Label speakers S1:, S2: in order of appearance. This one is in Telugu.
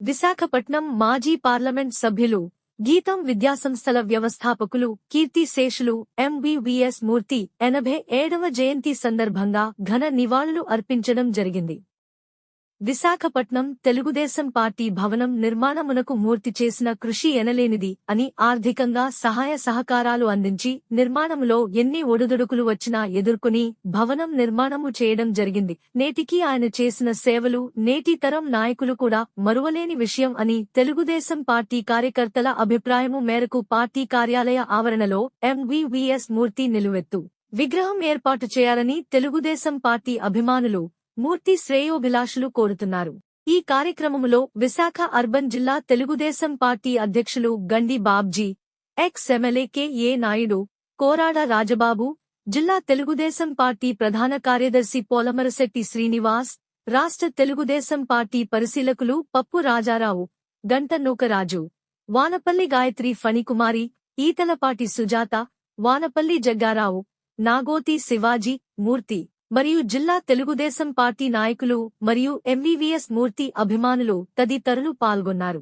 S1: విశాఖపట్నం మాజీ పార్లమెంట్ సభ్యులు గీతం విద్యాసంస్థల వ్యవస్థాపకులు కీర్తి శేషులు ఎంవివిఎస్ మూర్తి ఎనభై ఏడవ జయంతి సందర్భంగా ఘన నివాళులు అర్పించడం జరిగింది. విశాఖపట్నం తెలుగుదేశం పార్టీ భవనం నిర్మాణమునకు మూర్తి చేసిన కృషి ఎనలేనిది అని ఆర్థికంగా సహాయ సహకారాలు అందించి నిర్మాణములో ఎన్ని ఒడుదుడుకులు వచ్చినా ఎదుర్కొని భవనం నిర్మాణము చేయడం జరిగింది. నేటికి ఆయన చేసిన సేవలు నేటి తరం నాయకులు కూడా మరువలేని విషయం అని తెలుగుదేశం పార్టీ కార్యకర్తల అభిప్రాయము మేరకు పార్టీ కార్యాలయ ఆవరణలో ఎంవివిఎస్ మూర్తి నిలువెత్తు. విగ్రహం ఏర్పాటు చేయాలని తెలుగుదేశం పార్టీ అభిమానులు మూర్తి శ్రేయోభిలాషులు కోరుతున్నారు. ఈ కార్యక్రమములో విశాఖ అర్బన్ జిల్లా తెలుగుదేశం పార్టీ అధ్యక్షులు Gandi Babji ex MLA K Naidu Korada Rajababu జిల్లా తెలుగుదేశం పార్టీ ప్రధాన కార్యదర్శి పోలమరశెట్టి శ్రీనివాస్ రాష్ట్ర తెలుగుదేశం పార్టీ పరిశీలకులు పప్పు రాజారావు గంటనూకరాజు వానపల్లి గాయత్రి ఫణికుమారి ఈతలపాటి సుజాత వానపల్లి జగ్గారావు నాగోతి శివాజీ మూర్తి మరియు జిల్లా తెలుగుదేశం పార్టీ నాయకులు మరియు ఎంవీవీఎస్ మూర్తి అభిమానులు తదితరులు పాల్గొన్నారు.